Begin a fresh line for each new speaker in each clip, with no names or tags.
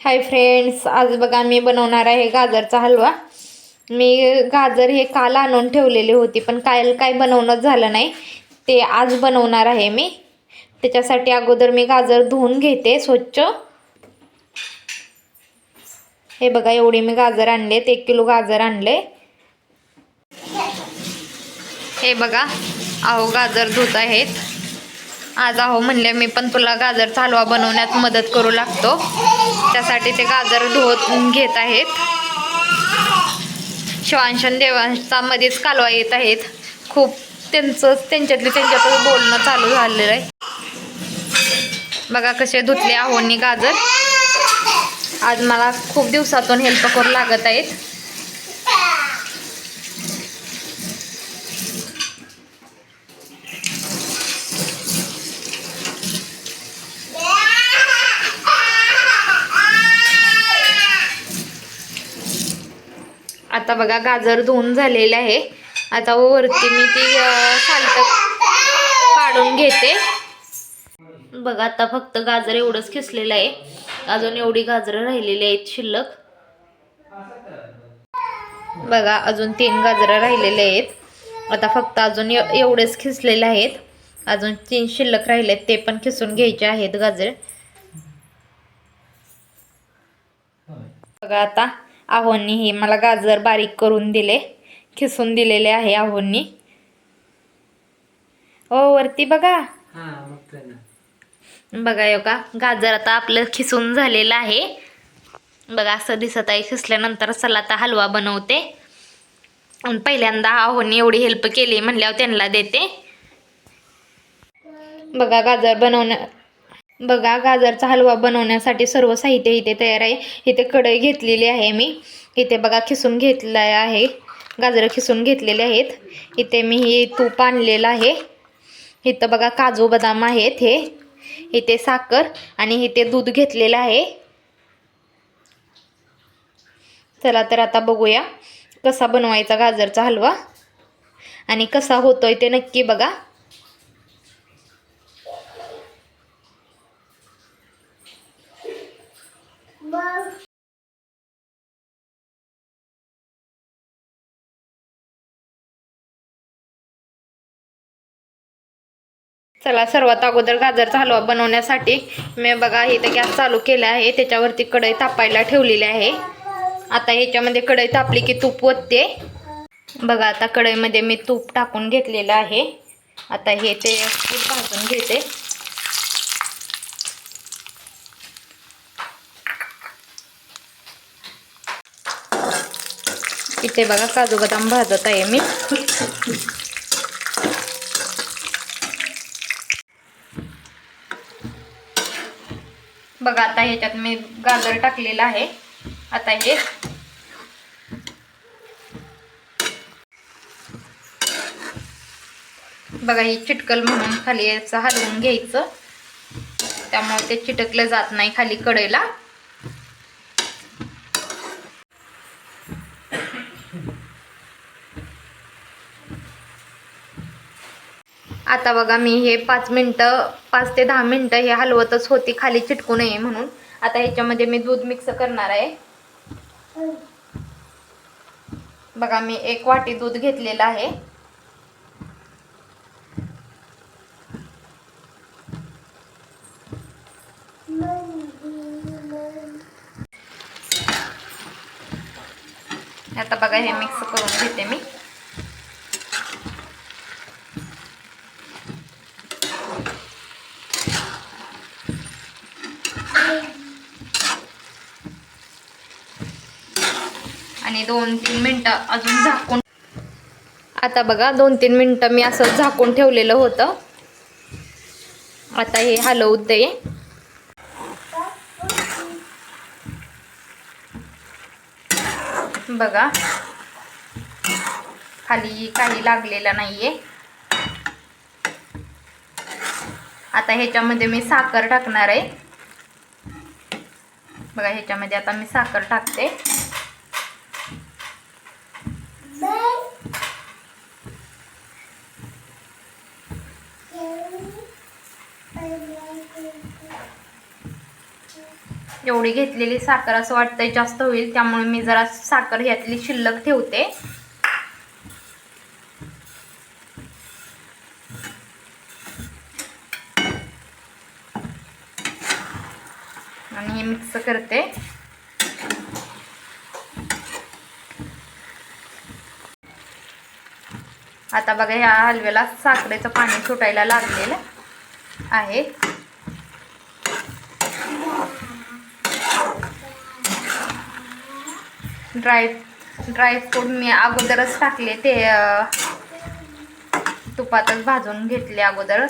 Hi friends आज बघा मी बनवणार आहे गाजरचा हलवा. मी गाजर हे काल आणून ठेवलेली होती पण काल काय बनवणंच झालं नाही. ते आज बनवणार आहे मी. त्याच्यासाठी अगोदर मी गाजर धुवून घेते स्वच्छ. हे बघा एवढी मी गाजर आणलेत एक किलो गाजर आणले. हे बघा अहो गाजर धुत आहेत. आज अहो म्हणले मी पण तुला गाजरचा हलवा बनवण्यात मदत करू लागतो. त्यासाठी ते गाजर धुवत घेत आहेत. शिवांशन देवांचा मध्येच कालवा येत आहेत. खूप त्यांचं त्यांच्यातले त्यांच्यातच बोलणं चालू झालेलं आहे. बघा कसे धुतले आहोनी गाजर. आज मला खूप दिवसातून हेल्प करू लागत आहेत. आता बघा गाजर धुवून झालेलं आहे. आता वरती मी ती साल्ट काढून घेते. बघा आता फक्त गाजर एवढंच खिसलेलं आहे. अजून एवढी गाजरं राहिलेली आहेत शिल्लक. बघा अजून तीन गाजरं राहिलेले आहेत. आता फक्त अजून एवढेच खिसलेले आहेत. अजून तीन शिल्लक राहिले आहेत ते पण खिसून घ्यायचे आहेत गाजर. बघा आता. आहोंनी हे मला गाजर बारीक करून दिले. खिसून दिलेले आहे आहोंनी. ओ वरती बघा.
हा बघतोय ना.
बघा यो का गाजर आता आपलं खिसून झालेलं आहे. बघा असं दिसत आहे. खिसल्यानंतर चला आता हलवा बनवते. पहिल्यांदा आहोनी एवढी हेल्प केली म्हणल्यावर त्यांना देते. बघा गाजर बनवण्या बघा गाजरचा हलवा बनवण्यासाठी सर्व साहित्य इथे तयार आहे. इथे कढई घेतलेली आहे मी. इथे बघा खिसून घेतलं आहे. गाजरं खिसून घेतलेले आहेत. इथे मी ही तूप आणलेलं आहे. इथं बघा काजू बदाम आहेत हे. इथे साखर आणि इथे दूध घेतलेलं आहे. चला तर आता बघूया कसा बनवायचा गाजरचा हलवा. आणि कसा होतोय ते नक्की बघा. चला सर्वात अगोदर गाजरचा हलवा बनवण्यासाठी मी बघा इथं गॅस चालू केला आहे. त्याच्यावरती कढई तापायला ठेवलेली आहे. आता ह्याच्यामध्ये कढई तापली की तूप ओतते. बघा आता कढईमध्ये मी तूप टाकून घेतलेलं आहे. आता हे ते तूप भाजून घेते. इथे बघा काजू बदाम भाजत आहे मी. बघा आता ह्याच्यात मी गाजर टाकलेला आहे. आता हे बघा ही चिटकल म्हणून खाली याचं हलवून घ्यायचं. त्यामुळे ते चिटकलं जात नाही खाली कडेला. आता बघा मी हे पाच मिनटं पाच ते दहा मिनटं हे हलवतच होती खाली चिटकू नये म्हणून. आता ह्याच्यामध्ये मी दूध मिक्स करणार आहे. बघा मी एक वाटी दूध घेतलेलं आहे. आता बघा हे मिक्स करून घेते मी. आणि दोन तीन मिनटं अजून झाकून आता बघा दोन तीन मिनटं मी असं झाकून ठेवलेलं होतं. आता हे हलवू दे बघा. खाली काही लागलेलं नाहीये. आता ह्याच्यामध्ये मी साखर टाकणार आहे. बघा ह्याच्यामध्ये आता मी साखर टाकते. एवढी घेतलेली साखर असं वाटतंय जास्त होईल त्यामुळे मी जरा साखर ह्यातली शिल्लक ठेवते. आणि हे मिक्स करते. आता बघा ह्या हलव्याला साखरेचं पाणी सुटायला लागलेलं आहे. ड्राय ड्रायफ्रूट मी अगोदरच टाकले. ते तुपातच भाजून घेतले अगोदर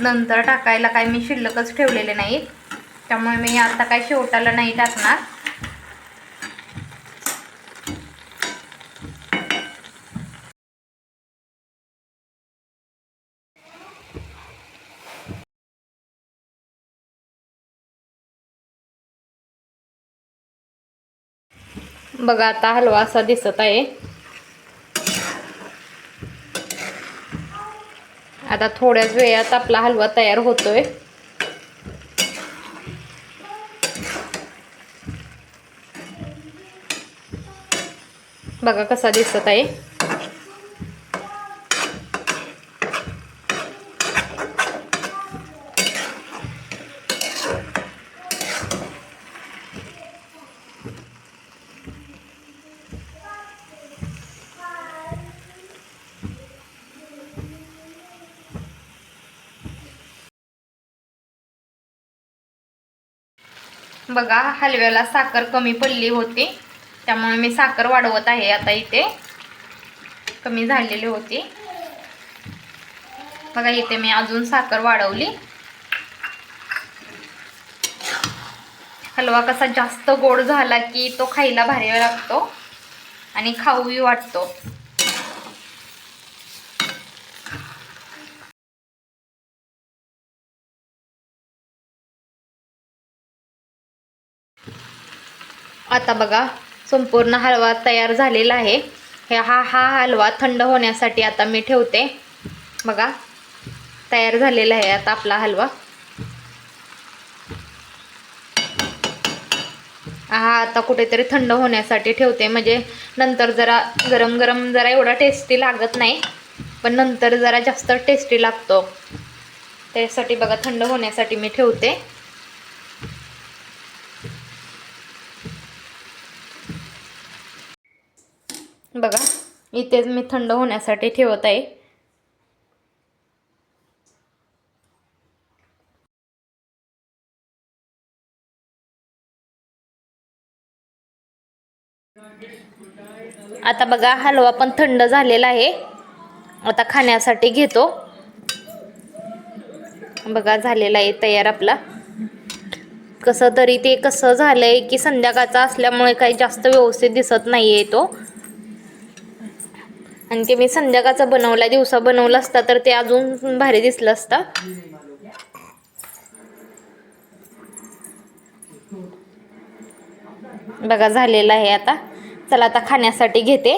नंतर टाकायला काय मी शिल्लकच ठेवलेले नाहीत. त्यामुळे मी आता काय शेवटाला नाही टाकणार. बघा आता हलवा असा दिसत आहे. आता थोड्याच वेळात आपला हलवा तयार होतोय. बघा कसा दिसत आहे. बघा हलव्याला साखर कमी पडली होती त्यामुळे मी साखर वाढवत आहे आता इथे. कमी झालेली होती. बघा इथे मी अजून साखर वाढवली. हलवा कसा जास्त गोड झाला की तो खायला भारी लागतो आणि खाऊही वाटतो. आता बघा संपूर्ण हलवा तयार झालेला आहे. हे हा हा हलवा थंड होण्यासाठी आता मी ठेवते. बघा तयार झालेला आहे आता आपला हलवा. हा आता कुठेतरी थंड होण्यासाठी ठेवते. म्हणजे नंतर जरा गरम गरम जरा एवढा टेस्टी लागत नाही पण नंतर जरा जास्त टेस्टी लागतो. त्यासाठी बघा थंड होण्यासाठी मी ठेवते. बघा इथेच मी थंड होण्यासाठी ठेवत आहे. आता बघा हलवा पण थंड झालेला आहे. आता खाण्यासाठी घेतो. बघा झालेला आहे तयार आपला. कसं तरी ते कसं झालंय की संध्याकाळचा असल्यामुळे काही जास्त व्यवस्थित दिसत नाहीये तो. आणि ते मी संध्याकाळचा बनवला दिवसा बनवला असता तर ते अजून भारी दिसलं असता. बघा झालेलं आहे आता. चला आता खाण्यासाठी घेते.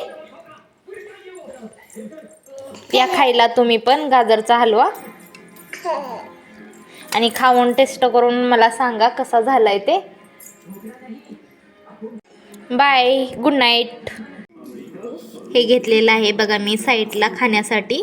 या खायला तुम्ही पण गाजरचा हलवा. आणि खाऊन टेस्ट करून मला सांगा कसा झालाय ते. Bye good night. हे घेतलेलं आहे. बघा मी साईडला खाण्यासाठी